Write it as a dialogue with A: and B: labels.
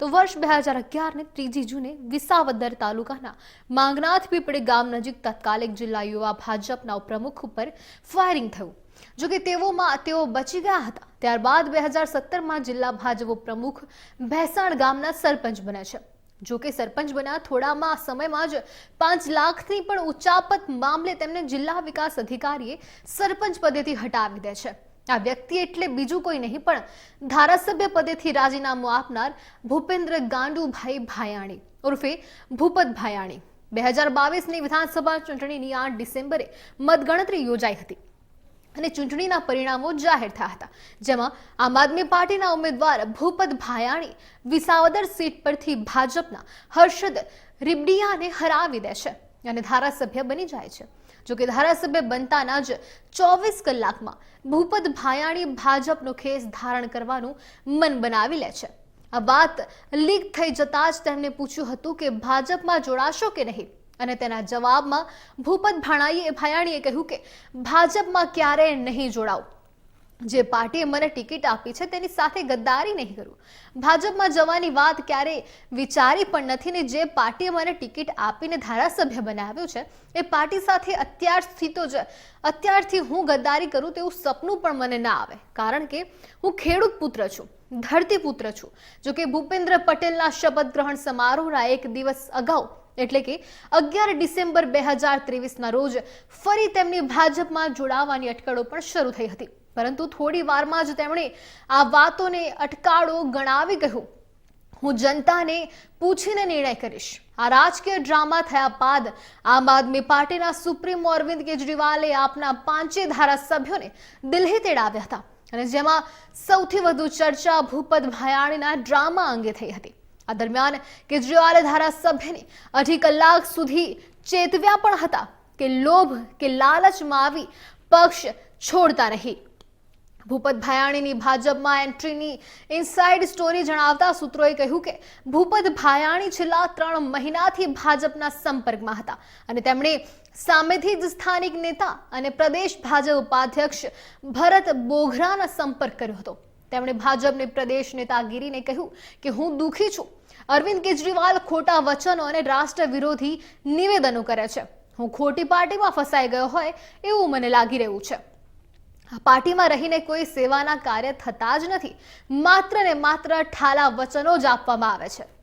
A: તો વર્ષ બે હજાર અગિયારને ત્રીજી જૂને વિસાવદર તાલુકાના માંગનાથ પીપળી ગામ નજીક તત્કાલિક જિલ્લા યુવા ભાજપના પ્રમુખ ઉપર ફાયરિંગ થયું. જો કે તેઓમાં તેઓ બચી ગયા હતા. ત્યારબાદ બે હજાર સત્તરમાં જિલ્લા ભાજપ પ્રમુખ ભેસાણ ગામના સરપંચ બન્યા છે. જો કે સરપંચ બન્યા થોડામાં સમયમાં જ પાંચ લાખથી પણ ઉચ્ચાપત મામલે તેમને જિલ્લા વિકાસ અધિકારીએ સરપંચ પદેથી હટાવી દે છે. આ વ્યક્તિ એટલે બીજું કોઈ નહીં, પણ ધારાસભ્ય પદેથી રાજીનામું આપનાર ભૂપેન્દ્ર ગાંડુભાઈ ભાયાણી ઉર્ફે ભૂપત ભાયાણી. બે હજાર બાવીસની વિધાનસભા ચૂંટણીની આઠ ડિસેમ્બરે મતગણતરી યોજાઈ હતી અને ચૂંટણીના પરિણામો જાહેર થયા હતા, જેમાં આમ આદમી પાર્ટીના ઉમેદવાર ભૂપત ભાયાણી વિસાવદર સીટ પરથી ભાજપના હર્ષદ રીબડિયાને હરાવી દે છે અને ધારાસભ્ય બની જાય છે. જોકે ધારાસભ્ય બનતાના જ ચોવીસ કલાકમાં ભૂપત ભાયાણી ભાજપનો ખેસ ધારણ કરવાનું મન બનાવી લે છે. આ વાત લીક થઈ જતા જ તેમણે પૂછ્યું હતું કે ભાજપમાં જોડાશો કે નહીં? અને તેના જવાબમાં ભૂપત ભાણાઈએ ભાયાણીએ કહ્યું કે ભાજપમાં ક્યારેય નહીં જોડાવું જે પાર્ટીએ મને ટિકિટ આપી છે તેની સાથે ગદ્દારી નહીં કરું. ભાજપમાં જવાની વાત ક્યારેય વિચારી પણ નથી ને જે પાર્ટીએ મને ટિકિટ આપીને ધારાસભ્ય બનાવ્યું છે, એ પાર્ટી સાથે અત્યારથી તો જ, અત્યારથી હું ગદ્દારી કરું તેવું સપનું પણ મને ના આવે. કારણ કે હું ખેડૂત પુત્ર છું, ધરતી પુત્ર છું. જો કે ભૂપેન્દ્ર પટેલના શપથ ગ્રહણ સમારોહના એક દિવસ અગાઉ, એટલે કે અગિયાર ડિસેમ્બર બે હજાર ત્રેવીસના રોજ, ફરી તેમની ભાજપમાં જોડાવાની અટકળો પણ શરૂ થઈ હતી. પરંતુ થોડી વારમાં જ તેમણે આ વાતોને અટકાળો ગણાવી કહ્યું. હું જનતાને પૂછીને નિર્ણય કરીશ. આ રાજકીય ડ્રામા થયા બાદ આમ આદમી પાર્ટીના સુપ્રીમો અરવિંદ કેજરીવાલે આપના પાંચે ધારાસભ્યોને દિલ્હી તેડાવ્યા હતા. અને જેમાં સૌથી વધુ ચર્ચા ભૂપત ભાયાણીના ડ્રામા અંગે થઈ હતી. આ દરમિયાન કેજરીવાલે ધારાસભ્યને અઢી કલાક સુધી ચેતવ્યા પણ હતા કે લોભ કે લાલચમાં આવી પક્ષ છોડતા નહીં. ભૂપત ભાયાણીની ભાજપમાં એન્ટ્રીની ઇનસાઇડ સ્ટોરી જણાવતા સૂત્રોએ કહ્યું કે ભૂપત ભાયાણી છેલ્લા ત્રણ મહિનાથી ભાજપના સંપર્કમાં હતા અને તેમણે સામેથી જ સ્થાનિક નેતા અને પ્રદેશ ભાજપ ઉપાધ્યક્ષ ભરત બોઘરાના સંપર્ક કર્યો હતો. તેમણે ભાજપની પ્રદેશ નેતાગીરીને કહ્યું કે હું દુઃખી છું. અરવિંદ કેજરીવાલ ખોટા વચનો અને રાષ્ટ્ર વિરોધી નિવેદનો કરે છે. હું ખોટી પાર્ટીમાં ફસાઈ ગયો હોય એવું મને લાગી રહ્યું છે. પાર્ટીમાં રહીને કોઈ સેવાના કાર્ય થતા જ નથી. માત્ર ને માત્ર ઠાલા વચનો જ આપવામાં આવે છે.